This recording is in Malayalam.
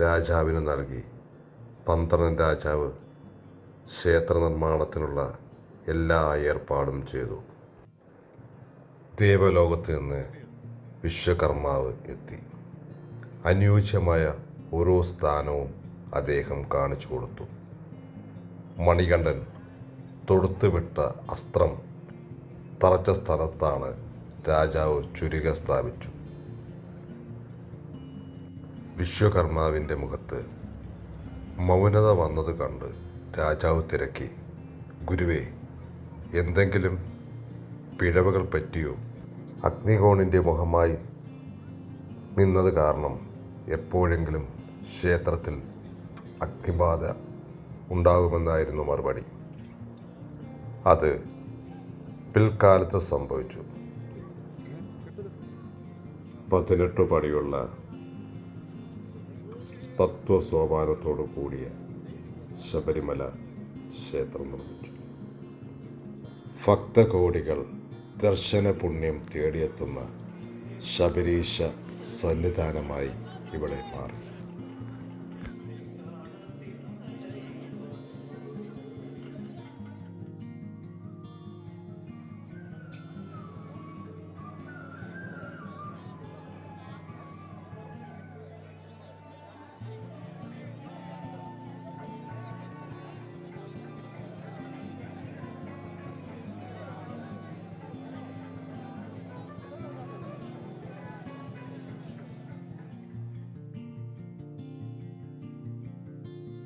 രാജാവിന് നൽകി. പന്ത്രണ്ട് രാജാവ് ക്ഷേത്ര നിർമ്മാണത്തിനുള്ള എല്ലാ ഏർപ്പാടും ചെയ്തു. ദേവലോകത്ത് നിന്ന് വിശ്വകർമാവ് എത്തി. അനുയോജ്യമായ ഓരോ സ്ഥാനവും അദ്ദേഹം കാണിച്ചു കൊടുത്തു. മണികണ്ഠൻ തൊടുത്തുവിട്ട അസ്ത്രം തറച്ച സ്ഥലത്താണ് രാജാവ് ചുരുക സ്ഥാപിച്ചു. വിശ്വകർമാവിന്റെ മുഖത്ത് മൗനത വന്നത് കണ്ട് രാജാവ് തിരക്കി. ഗുരുവേ എന്തെങ്കിലും പിഴവുകൾ പറ്റിയോ? അഗ്നികോണിന്റെ മുഖമായി നിന്നത് കാരണം എപ്പോഴെങ്കിലും ക്ഷേത്രത്തിൽ അഗ്നിബാധ ഉണ്ടാകുമെന്നായിരുന്നു മറുപടി. അത് പിൽക്കാലത്ത് സംഭവിച്ചു. പതിനെട്ട് പടിയുള്ള തത്വസോപാനത്തോടു കൂടിയ ശബരിമല ക്ഷേത്രം നിർമ്മിച്ചു. ഭക്തകോടികൾ ദർശന പുണ്യം തേടിയെത്തുന്ന ശബരീശ സന്നിധാനമായി ഇവിടെ മാറി.